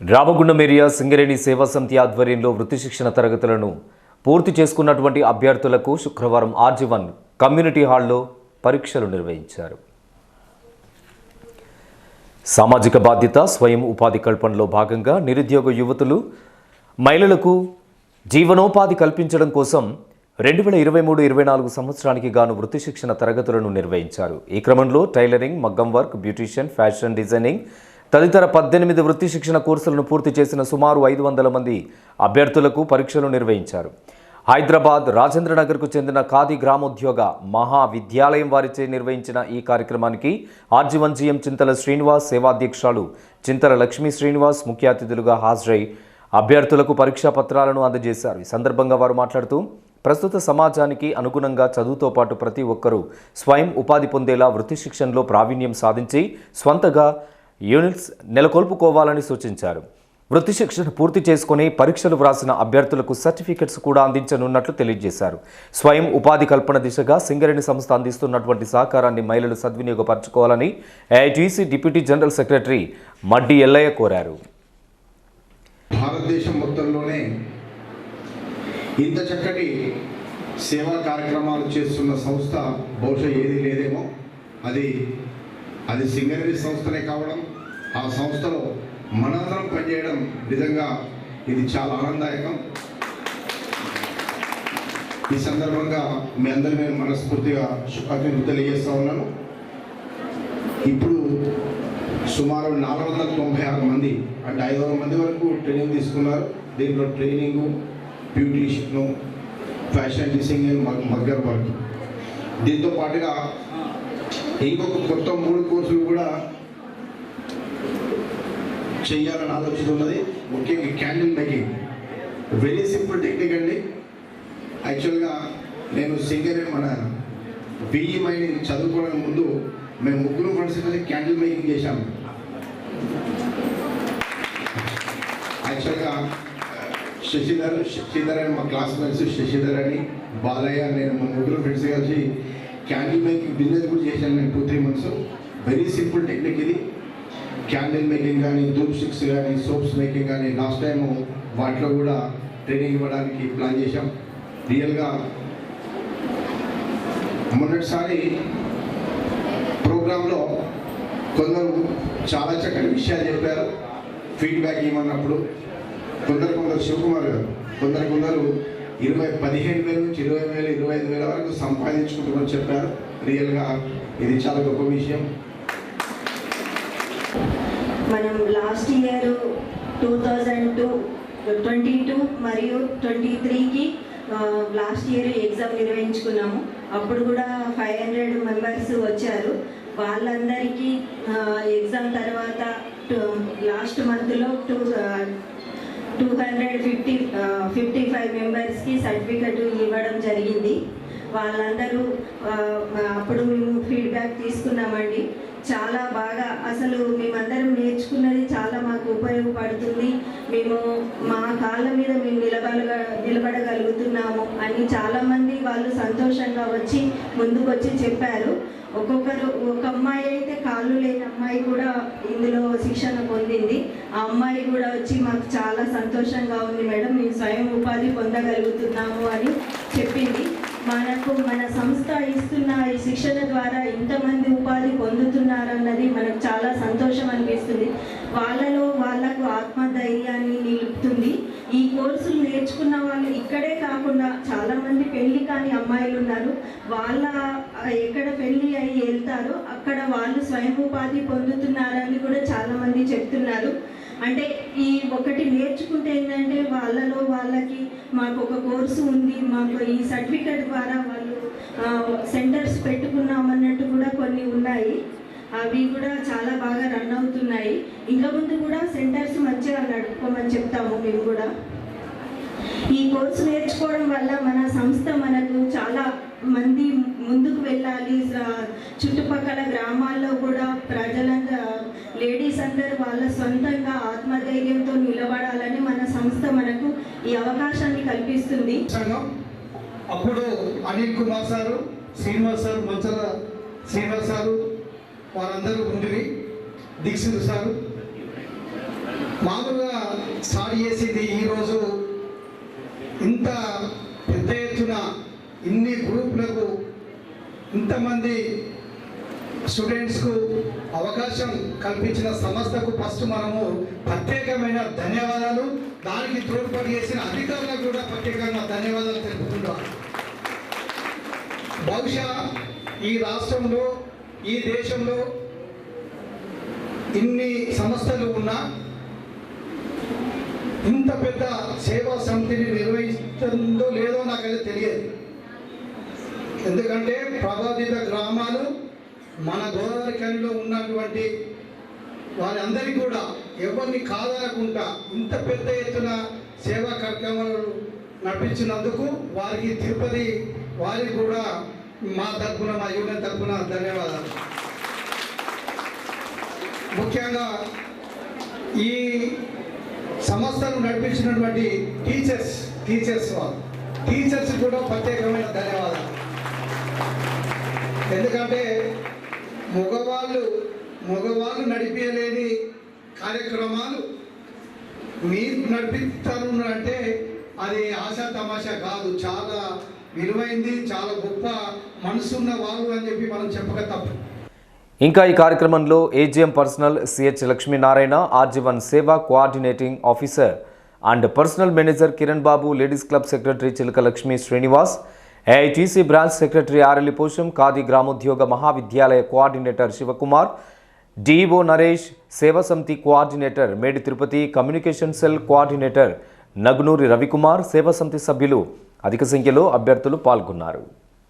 Ramagundam area Singareni సేవా సమితి ఆధ్వర్యంలో వృత్తి శిక్షణ తరగతులను పూర్తి చేసుకున్నటువంటి అభ్యర్థులకు శుక్రవారం ఆర్జీవన్ కమ్యూనిటీ హాల్లో పరీక్షలు నిర్వహించారు. సామాజిక బాధ్యత స్వయం ఉపాధి కల్పనలో భాగంగా నిరుద్యోగ యువతులు మహిళలకు జీవనోపాధి కల్పించడం కోసం రెండు వేల ఇరవై మూడు ఇరవై నాలుగు సంవత్సరానికి గాను వృత్తి శిక్షణ తరగతులను నిర్వహించారు. ఈ క్రమంలో టైలరింగ్ మగ్గం వర్క్ బ్యూటీషియన్ ఫ్యాషన్ డిజైనింగ్ తదితర పద్దెనిమిది వృత్తి శిక్షణ కోర్సులను పూర్తి చేసిన సుమారు ఐదు వందల మంది అభ్యర్థులకు పరీక్షలు నిర్వహించారు. హైదరాబాద్ రాజేంద్రనగర్కు చెందిన ఖాదీ గ్రామోద్యోగ మహావిద్యాలయం వారిచే నిర్వహించిన ఈ కార్యక్రమానికి RG one GM Chintala Srinivas సేవాధ్యక్షురాలు Chintala Lakshmi Srinivas ముఖ్య అతిథులుగా హాజరై అభ్యర్థులకు పరీక్షా పత్రాలను అందజేశారు. ఈ సందర్భంగా వారు మాట్లాడుతూ ప్రస్తుత సమాజానికి అనుగుణంగా చదువుతో పాటు ప్రతి ఒక్కరూ స్వయం ఉపాధి పొందేలా వృత్తి శిక్షణలో ప్రావీణ్యం సాధించి స్వంతగా యూనిట్స్ నెలకొల్పుకోవాలని సూచించారు. వృత్తి శిక్షణ పూర్తి చేసుకుని పరీక్షలు వ్రాసిన అభ్యర్థులకు సర్టిఫికెట్స్ కూడా అందించనున్నట్లు తెలియజేశారు. స్వయం ఉపాధి కల్పన దిశగా సింగరేణి సంస్థ అందిస్తున్నటువంటి సహకారాన్ని మహిళలు సద్వినియోగపరచుకోవాలని AITC deputy general secretary Maddi Yellaiah కోరారు. భారతదేశం మొత్తంలోనే ఇంత చక్కటి సేవా కార్యక్రమాలు చేస్తున్న సంస్థ బహుశా ఏది లేదేమో. అది అది సింగరేణి సంస్థనే కావడం ఆ సంస్థలో మనందరం పనిచేయడం నిజంగా ఇది చాలా ఆనందదాయకం. ఈ సందర్భంగా మీ అందరి నేను మనస్ఫూర్తిగా శుభాకాంక్షలు తెలియజేస్తా ఉన్నాను. ఇప్పుడు సుమారు నాలుగు వందల తొంభై ఆరు మంది అంటే ఐదు వందల మంది వరకు ట్రైనింగ్ తీసుకున్నారు. దీంట్లో ట్రైనింగు బ్యూటీషియను ఫ్యాషన్ డిజైనింగ్ మగ్గర్ వర్క్. దీంతో పాటుగా ఇంకొక కొత్త మూడు కోర్సులు కూడా చేయాలని ఆలోచన ఉన్నది ముఖ్యంగా candle making. Very simple technique అండి. యాక్చువల్గా నేను సింగర్ మన బిఈ మైనింగ్ చదువుకోవడానికి ముందు మేము ముగ్గురు ఫ్రెండ్స్ కలిసి క్యాండిల్ మేకింగ్ చేశాము. యాక్చువల్గా శశిధర్ శశిధర్ అని మా క్లాస్మేట్స్ శశిధర్ అని బాలయ్య నేను మా ముగ్గురు ఫ్రెండ్స్ కలిసి క్యాండిల్ మేకింగ్ బిజినెస్ కూడా చేశాను నేను two three months. Very simple technique ఇది. క్యాండిల్ మేకింగ్ కానీ ధూప్ స్టిక్స్ కానీ సోప్స్ మేకింగ్ కానీ లాస్ట్ టైం వాటిలో కూడా ట్రైనింగ్ ఇవ్వడానికి ప్లాన్ చేశాం. రియల్గా మొన్నటిసారి ప్రోగ్రాంలో కొందరు చాలా చక్కటి విషయాలు చెప్పారు. ఫీడ్బ్యాక్ ఇవ్వమన్నప్పుడు కొందరు కొందరు శివకుమార్ గారు కొందరు కొందరు ఇరవై పదిహేను వేల నుంచి ఇరవై వేలు ఇరవై ఐదు వేల వరకు సంపాదించుకుంటున్నారని చెప్పారు. రియల్గా ఇది చాలా గొప్ప విషయం. మనం last year two thousand two twenty two మరియు ట్వంటీ త్రీకి లాస్ట్ ఇయర్ ఎగ్జామ్ నిర్వహించుకున్నాము. అప్పుడు కూడా ఫైవ్ హండ్రెడ్ మెంబర్స్ వచ్చారు. వాళ్ళందరికీ ఎగ్జామ్ తర్వాత లాస్ట్ మంత్లో two two hundred fifty fifty five మెంబర్స్కి సర్టిఫికెట్ ఇవ్వడం జరిగింది. వాళ్ళందరూ అప్పుడు మేము ఫీడ్బ్యాక్ తీసుకున్నామండి. చాలా బాగా అసలు మేమందరం నేర్చుకున్నది చాలా మాకు ఉపయోగపడుతుంది. మేము మా కాళ్ళ మీద మేము నిలబడగ నిలబడగలుగుతున్నాము అని చాలామంది వాళ్ళు సంతోషంగా వచ్చి ముందుకు వచ్చి చెప్పారు. ఒక్కొక్కరు ఒక అమ్మాయి అయితే కాళ్ళు లేని అమ్మాయి కూడా ఇందులో శిక్షణ పొందింది. ఆ అమ్మాయి కూడా వచ్చి మాకు చాలా సంతోషంగా ఉంది మేడం. మేము స్వయం ఉపాధి పొందగలుగుతున్నాము అని చెప్పింది. మనకు మన సంస్థ ఇస్తున్న ఈ శిక్షణ ద్వారా ఇంతమంది ఉపాధి పొందుతున్నారన్నది మనకు చాలా సంతోషం అనిపిస్తుంది. వాళ్ళలో వాళ్ళకు ఆత్మధైర్యాన్ని నిలుపుతుంది. ఈ కోర్సులు నేర్చుకున్న వాళ్ళు ఇక్కడే కాకుండా చాలా మంది పెళ్ళి కాని అమ్మాయిలు ఉన్నారు. వాళ్ళ ఎక్కడ పెళ్ళి అయి వెళ్తారో అక్కడ వాళ్ళు స్వయం ఉపాధి పొందుతున్నారని కూడా చాలా మంది చెప్తున్నారు. అంటే ఈ ఒకటి నేర్చుకుంటే ఏంటంటే వాళ్ళలో వాళ్ళకి మాకు ఒక కోర్సు ఉంది మాకు ఈ సర్టిఫికేట్ ద్వారా వాళ్ళు సెంటర్స్ పెట్టుకున్నామన్నట్టు కూడా కొన్ని ఉన్నాయి. అవి కూడా చాలా బాగా రన్ అవుతున్నాయి. ఇంకా ముందు కూడా సెంటర్స్ మంచిగా నడుపుకోమని చెప్తాము మేము కూడా. ఈ కోర్సు నేర్చుకోవడం వల్ల మన సంస్థ మనకు చాలా మంది ముందుకు వెళ్ళాలి. చుట్టుపక్కల గ్రామాల్లో కూడా ప్రజలంతా లేడీస్ అందరూ వాళ్ళ సొంతంగా ఆత్మధైర్యంతో నిలబడాలని మన సంస్థ మనకు ఈ అవకాశాన్ని కల్పిస్తుంది. అప్పుడు Anil Kumar sir Srinivas sir Manchala Srinivas sir వారందరూ ఉండిరి. దీక్షిత్ సారు. మామూలుగా స్టార్ట్ చేసింది ఈరోజు ఇంత ఇన్ని గ్రూపులకు ఇంతమంది స్టూడెంట్స్కు అవకాశం కల్పించిన సంస్థకు ఫస్ట్ మనము ప్రత్యేకమైన ధన్యవాదాలు. దానికి తోడ్పాటు చేసిన అధికారులకు కూడా ప్రత్యేకంగా ధన్యవాదాలు తెలుపుతున్నాం బహుశా ఈ రాష్ట్రంలో ఈ దేశంలో ఇన్ని సంస్థలు ఉన్నా ఇంత పెద్ద సేవా సమితిని నిర్వహిస్తుందో లేదో నాకైతే తెలియదు. ఎందుకంటే ప్రభావిత గ్రామాలు మన గోదావరి ఖనిలో ఉన్నటువంటి వారందరికీ కూడా ఎవరిని కాదనకుండా ఇంత పెద్ద ఎత్తున సేవా కార్యక్రమాలు నడిపించినందుకు వారికి తిరుపతి వారికి కూడా మా తరఫున మా యూనియన్ తరఫున ధన్యవాదాలు. ముఖ్యంగా ఈ సంస్థను నడిపించినటువంటి టీచర్స్ టీచర్స్ వాళ్ళు. టీచర్స్ కూడా ప్రత్యేకమైన ధన్యవాదాలు. ఎందుకంటే మగవాళ్ళు మగవాళ్ళు నడిపించలేని కార్యక్రమాలు మీరు నడిపిస్తారు అంటే అది ఆశా తమాషా కాదు. చాలా విలువైంది చాలా గొప్ప మనసున్న వాళ్ళు అని చెప్పి మనం చెప్పక తప్పు. ఇంకా ఈ కార్యక్రమంలో AGM personnel CH Lakshminarayana RG one Seva coordinating officer and personnel manager Kiran Babu ladies club secretary Chilaka Lakshmi Srinivas AITC branch secretary Arelli Posham Khadi Gramodyog Mahavidyalaya coordinator Shivakumar DEO Naresh Seva Samithi coordinator Medi Tirupati communication cell coordinator Nagnuri Ravikumar Seva Samithi సభ్యులు అధిక సంఖ్యలో అభ్యర్థులు పాల్గొన్నారు.